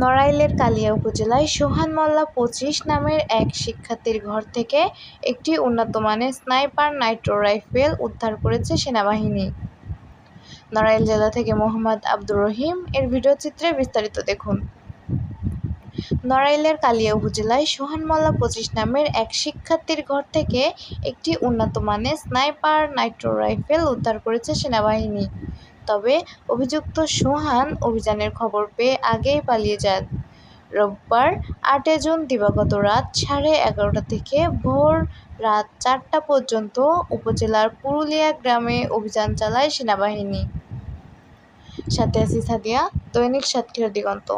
নড়াইলের কালিয়া উপজেলায় সোহান মোল্লা পঁচিশ নামের এক শিক্ষার্থীর ঘর থেকে একটি উন্নতমানের স্নাইপার নাইট্রো রাইফেল উদ্ধার করেছে সেনাবাহিনী। নড়াইল জেলা থেকে মোহাম্মদ আব্দুর রহিম। এর ভিডিও চিত্রে বিস্তারিত দেখুন। নড়াইলের কালিয়া উপজেলায় সোহান মোল্লা পঁচিশ নামের এক শিক্ষার্থীর ঘর থেকে একটি উন্নত মানের স্নাইপার নাইট্রো রাইফেল উদ্ধার করেছে সেনাবাহিনী। তবে অভিযুক্ত সোহান অভিযানের খবর পেয়ে আগেই পালিয়ে যান রোববার আটই জুন দিবাগত রাত সাড়ে এগারোটা থেকে ভোর রাত চারটা পর্যন্ত উপজেলার পুরুলিয়া গ্রামে অভিযান চালায় সেনাবাহিনী। সাথে আছি সাদিয়া, দৈনিক সাতক্ষীরা দিগন্ত।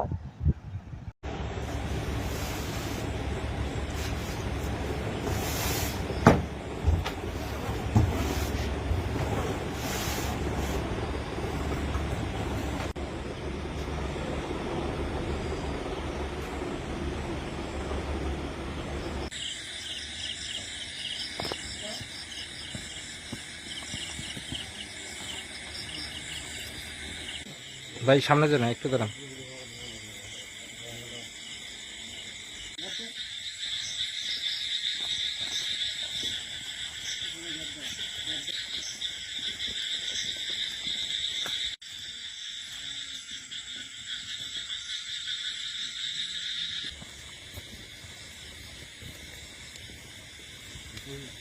ভাই সামনে যান একটু দাঁড়ান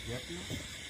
Yep.